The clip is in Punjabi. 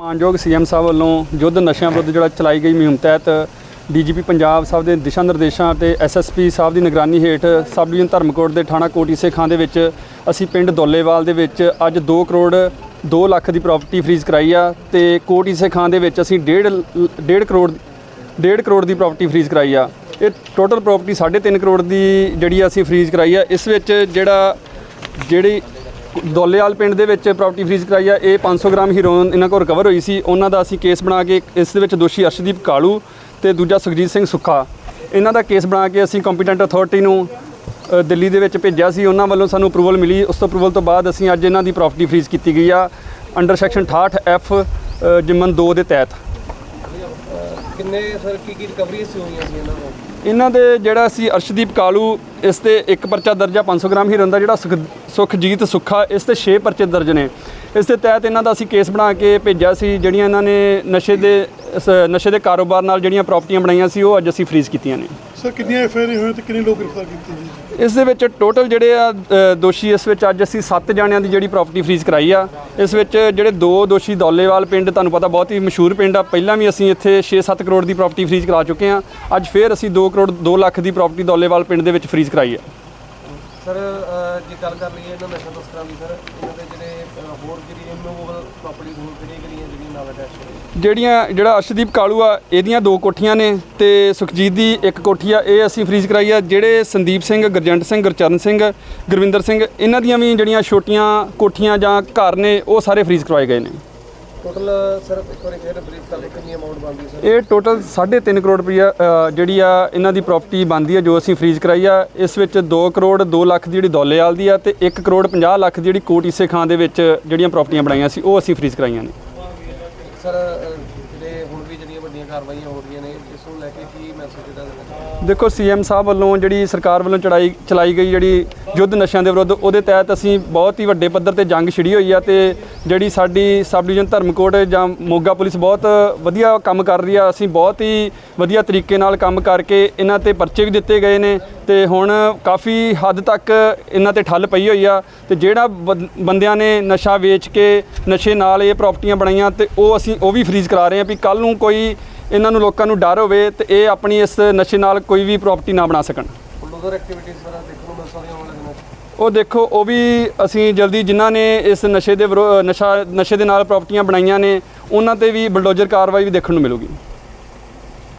ਮਾਨਯੋਗ ਸੀਐਮ ਸਾਹਿਬ ਵੱਲੋਂ ਯੁੱਧ ਨਸ਼ਿਆਂ ਵਿਰੁੱਧ ਜਿਹੜਾ ਚਲਾਈ ਗਈ ਮੁਹਿੰਮ ਤਹਿਤ ਡੀਜੀਪੀ ਪੰਜਾਬ ਸਾਹਿਬ ਦੇ ਦਿਸ਼ਾ ਨਿਰਦੇਸ਼ਾਂ ਤੇ ਐਸਐਸਪੀ ਸਾਹਿਬ ਦੀ ਨਿਗਰਾਨੀ ਹੇਠ ਸਬ ਡਿਵੀਜ਼ਨ ਧਰਮਕੋਟ ਦੇ ਥਾਣਾ ਕੋਟੀਸੇ ਖਾਂ ਦੇ ਵਿੱਚ ਅਸੀਂ ਪਿੰਡ ਦੋਲੇਵਾਲ ਦੇ ਵਿੱਚ ਅੱਜ 2 ਕਰੋੜ 2 ਲੱਖ ਦੀ ਪ੍ਰਾਪਰਟੀ ਫ੍ਰੀਜ਼ ਕਰਾਈ ਆ ਤੇ ਕੋਟੀਸੇ ਖਾਂ ਦੇ ਵਿੱਚ ਅਸੀਂ 1.5 1.5 ਕਰੋੜ 1.5 ਕਰੋੜ ਦੀ ਪ੍ਰਾਪਰਟੀ ਫ੍ਰੀਜ਼ ਕਰਾਈ ਆ। ਇਹ ਟੋਟਲ ਪ੍ਰਾਪਰਟੀ 3.5 ਕਰੋੜ ਦੀ ਜਿਹੜੀ ਆ ਅਸੀਂ ਫ੍ਰੀਜ਼ ਕਰਾਈ ਆ, ਇਸ ਵਿੱਚ ਜਿਹੜਾ, ਜਿਹੜੀ ਦੋਲੇਵਾਲ ਪਿੰਡ ਦੇ ਵਿੱਚ ਪ੍ਰਾਪਰਟੀ ਫ੍ਰੀਜ਼ ਕਰਾਈ ਆ। ਇਹ 500 ਗ੍ਰਾਮ ਹੀਰੋਇਨ ਇਹਨਾਂ ਕੋਲ ਰਿਕਵਰ ਹੋਈ ਸੀ। ਉਹਨਾਂ ਦਾ ਅਸੀਂ ਕੇਸ ਬਣਾ ਕੇ ਇਸ ਦੇ ਵਿੱਚ ਦੋਸ਼ੀ ਅਰਸ਼ਦੀਪ ਕਾਲੂ ਤੇ ਦੂਜਾ ਸੁਖਜੀਤ ਸਿੰਘ ਸੁੱਖਾ। ਇਹਨਾਂ ਦਾ ਕੇਸ ਬਣਾ ਕੇ ਅਸੀਂ ਕੰਪੀਟੈਂਟ ਅਥਾਰਟੀ ਨੂੰ ਦਿੱਲੀ ਦੇ ਵਿੱਚ ਭੇਜਿਆ ਸੀ। ਉਹਨਾਂ ਵੱਲੋਂ ਸਾਨੂੰ ਅਪਰੂਵਲ ਮਿਲੀ। ਉਸ ਤੋਂ ਅਪਰੂਵਲ ਤੋਂ ਬਾਅਦ ਅਸੀਂ ਅੱਜ ਇਹਨਾਂ ਦੀ ਪ੍ਰਾਪਰਟੀ ਫ੍ਰੀਜ਼ ਕੀਤੀ ਗਈ ਆ। ਅੰਡਰ ਸੈਕਸ਼ਨ 68 ਐਫ ਜਿਮਨ 2 ਦੇ ਤਹਿਤ। ਕਿੰਨੇ ਸਰ, ਕੀ ਕੀ ਰਿਕਵਰੀਜ਼ ਹੋਈਆਂ ਸੀ ਇਹਨਾਂ ਨੂੰ ਇਹਨਾਂ ਦੇ ਜਿਹੜਾ ਸੀ ਅਰਸ਼ਦੀਪ ਕਾਲੂ, ਇਸ ਤੇ ਇੱਕ ਪਰਚਾ ਦਰਜਾ 500 ਗ੍ਰਾਮ ਹੀਰਨ ਦਾ ਜਿਹੜਾ ਸੁਖ- ਸੁਖਜੀਤ ਸੁੱਖਾ, ਇਸ ਤੇ 6 ਪਰਚੇ ਦਰਜ ਨੇ। ਇਸ ਦੇ ਤਹਿਤ ਇਹਨਾਂ ਦਾ ਅਸੀਂ ਕੇਸ ਬਣਾ ਕੇ ਭੇਜਿਆ ਸੀ, ਜਿਹੜੀਆਂ ਇਹਨਾਂ ਨੇ ਨਸ਼ੇ ਦੇ ਨਸ਼ੇ ਦੇ ਕਾਰੋਬਾਰ ਨਾਲ ਜਿਹੜੀਆਂ ਪ੍ਰਾਪਰਟੀਆਂ ਬਣਾਈਆਂ ਸੀ, ਉਹ ਅੱਜ ਅਸੀਂ ਫ੍ਰੀਜ਼ ਕੀਤੀਆਂ ਨੇ। ਸਰ ਕਿੰਨੀਆਂ ਐਫ ਆਈ ਆਰ ਹੋਈਆਂ ਤੇ ਕਿੰਨੇ ਲੋਕ ਗ੍ਰਿਫਤਾਰ ਕੀਤੇ ਜੀ? ਇਸ ਦੇ ਵਿੱਚ ਟੋਟਲ ਜਿਹੜੇ ਆ ਅ, ਦੋਸ਼ੀ ਇਸ ਵਿੱਚ ਅੱਜ ਅਸੀਂ 7 ਜਣਿਆਂ ਦੀ ਜਿਹੜੀ ਪ੍ਰਾਪਰਟੀ ਫ੍ਰੀਜ਼ ਕਰਾਈ ਆ। ਇਸ ਵਿੱਚ ਜਿਹੜੇ ਦੋ ਦੋਸ਼ੀ ਦੌਲੇਵਾਲ ਪਿੰਡ ਤੁਹਾਨੂੰ ਪਤਾ ਬਹੁਤ ਹੀ ਮਸ਼ਹੂਰ ਪਿੰਡ ਆ। ਪਹਿਲਾਂ ਵੀ ਅਸੀਂ ਇੱਥੇ 6-7 ਕਰੋੜ ਦੀ ਪ੍ਰਾਪਰਟੀ ਫ੍ਰੀਜ਼ ਕਰਾ ਚੁੱਕੇ ਆ। ਅੱਜ ਫੇਰ ਅਸੀਂ 2 ਕਰੋੜ 2 ਲੱਖ ਦੀ ਪ੍ਰਾਪਰਟੀ ਦੌਲੇਵਾਲ ਪਿੰਡ ਦੇ ਵਿੱਚ ਫ੍ਰੀਜ਼ ਕਰਾਈ ਆ। ਸਰ ਅਹ, ਜੇ ਗੱਲ ਕਰ ਲਈਏ ਇਹਨਾਂ ਨਸ਼ਾ ਤਸਕਰਾਂ ਦੀ ਸਰ ਇਹਨਾਂ ਦੇ ਜਿਹੜੇ ਅਹ, ਹੋਰ ਜਿਹੜੀ ਇਮੂਵੇਬਲ ਪ੍ਰਾਪਰਟੀਜ਼ ਹੋਰ ਕਿਹੜੀਆਂ ਕਿਹੜੀਆਂ ਜਿਹੜੀਆਂ ਜਿਹੜਾ ਅਰਸ਼ਦੀਪ ਕਾਲੂ ਆ ਇਹਦੀਆਂ ਦੋ ਕੋਠੀਆਂ ਨੇ ਤੇ ਸੁਖਜੀਤ ਦੀ ਇੱਕ ਕੋਠੀ ਆ ਇਹ ਅਸੀਂ ਫ੍ਰੀਜ਼ ਕਰਾਈ ਆ। ਜਿਹੜੇ ਸੰਦੀਪ ਸਿੰਘ ਗੁਰਜੰਟ ਸਿੰਘ ਗੁਰਚਰਨ ਸਿੰਘ ਗੁਰਵਿੰਦਰ ਸਿੰਘ ਇਹਨਾਂ ਦੀਆਂ ਵੀ ਜਿਹੜੀਆਂ ਛੋਟੀਆਂ ਕੋਠੀਆਂ ਜਾਂ ਘਰ ਨੇ ਉਹ ਸਾਰੇ ਫ੍ਰੀਜ਼ ਕਰਵਾਏ ਗਏ ਨੇ। ਟੋਟਲ ਸਰ ਇੱਕ ਵਾਰੀ ਫੇਰ ਬਰੀਫ ਕਰ ਲਓ ਕਿੰਨੀ ਅਮਾਉਂਟ ਬਣਦੀ ਸਰ ਇਹ ਟੋਟਲ 3.5 ਕਰੋੜ ਰੁਪਈਆ ਜਿਹੜੀ ਆ ਇਹਨਾਂ ਦੀ ਪ੍ਰਾਪਰਟੀ ਬਣਦੀ ਆ ਜੋ ਅਸੀਂ ਫ੍ਰੀਜ਼ ਕਰਾਈ ਆ। ਇਸ ਵਿੱਚ 2 ਕਰੋੜ 2 ਲੱਖ ਦੀ ਜਿਹੜੀ ਦੌਲੇਵਾਲ ਦੀ ਆ ਤੇ 1 ਕਰੋੜ 50 ਲੱਖ ਦੀ ਜਿਹੜੀ ਕੋਟ ਇਸੇ ਖਾਂ ਦੇ ਵਿੱਚ ਜਿਹੜੀਆਂ ਪ੍ਰਾਪਰਟੀਆਂ ਬਣਾਈਆਂ ਸੀ ਉਹ ਅਸੀਂ ਫ੍ਰੀਜ਼ ਕਰਾਈਆਂ ਨੇ। ਸਰ ਜਿਹੜੇ ਹੁਣ ਵੀ ਜਿਹੜੀਆਂ ਵੱਡੀਆਂ ਕਾਰਵਾਈਆਂ ਹੋ ਰਹੀਆਂ ਨੇ, ਇਸ ਨੂੰ ਲੈ ਕੇ ਕੀ ਮੈਸੇਜ ਜਿਹੜਾ ਦੇਣਾ ਚਾਹੁੰਦੇ? ਦੇਖੋ ਸੀਐਮ ਸਾਹਿਬ ਵੱਲੋਂ ਜਿਹੜੀ ਸਰਕਾਰ ਵੱਲੋਂ ਚੜਾਈ, ਚਲਾਈ ਗਈ ਜਿਹੜੀ ਯੁੱਧ ਨਸ਼ਿਆਂ ਦੇ ਵਿਰੁੱਧ, ਉਹਦੇ ਤਹਿਤ ਅਸੀਂ ਬਹੁਤ ਹੀ ਵੱਡੇ ਪੱਧਰ ਤੇ ਜੰਗ ਛਿੜੀ ਹੋਈ ਆ ਤੇ ਜਿਹੜੀ ਸਾਡੀ ਸਬ ਡਿਵੀਜ਼ਨ ਧਰਮਕੋਟ ਜਾਂ ਮੋਗਾ ਪੁਲਿਸ ਬਹੁਤ ਵਧੀਆ ਕੰਮ ਕਰ ਰਹੀ ਆ। ਅਸੀਂ ਬਹੁਤ ਹੀ ਵਧੀਆ ਤਰੀਕੇ ਨਾਲ ਕੰਮ ਕਰਕੇ ਇਹਨਾਂ ਤੇ ਪਰਚੇ ਵੀ ਦਿੱਤੇ ਗਏ ਨੇ ਤੇ ਹੁਣ ਕਾਫੀ ਹੱਦ ਤੱਕ ਇਹਨਾਂ ਤੇ ਠੱਲ ਪਈ ਹੋਈ ਆ ਤੇ ਜਿਹੜਾ ਬੰ- ਬੰਦਿਆਂ ਨੇ ਨਸ਼ਾ ਵੇਚ ਕੇ ਨਸ਼ੇ ਨਾਲ ਇਹ ਪ੍ਰਾਪਰਟੀਆਂ ਬਣਾਈਆਂ ਤੇ ਉਹ ਅਸੀਂ, ਉਹ ਵੀ ਫ੍ਰੀਜ਼ ਕਰਾ ਰਹੇ ਆ ਵੀ ਕੱਲ ਨੂੰ ਕੋਈ ਇਹਨਾਂ ਨੂੰ ਲੋਕਾਂ ਨੂੰ ਡਰ ਹੋਵੇ ਤੇ ਇਹ ਆਪਣੀ ਇਸ ਨਸ਼ੇ ਨਾਲ ਕੋਈ ਵੀ ਪ੍ਰਾਪਰਟੀ ਨਾ ਬਣਾ ਸਕਣ। ਬੁਲਡੋਜ਼ਰ ਐਕਟੀਵਿਟੀਜ਼ ਸਰ ਦੇਖਣ ਉਹ ਦੇਖੋ, ਉਹ ਵੀ ਅਸੀਂ ਜਲਦੀ ਜਿਨ੍ਹਾਂ ਨੇ ਇਸ ਨਸ਼ੇ ਦੇ ਵਿਰੋ- ਨਸ਼ਾ ਨਸ਼ੇ ਦੇ ਨਾਲ ਪ੍ਰਾਪਰਟੀਆਂ ਬਣਾਈਆਂ ਨੇ, ਉਹਨਾਂ ਤੇ ਵੀ ਬਲਡੋਜ਼ਰ ਕਾਰਵਾਈ ਵੀ ਦੇਖਣ ਨੂੰ ਮਿਲੂਗੀ।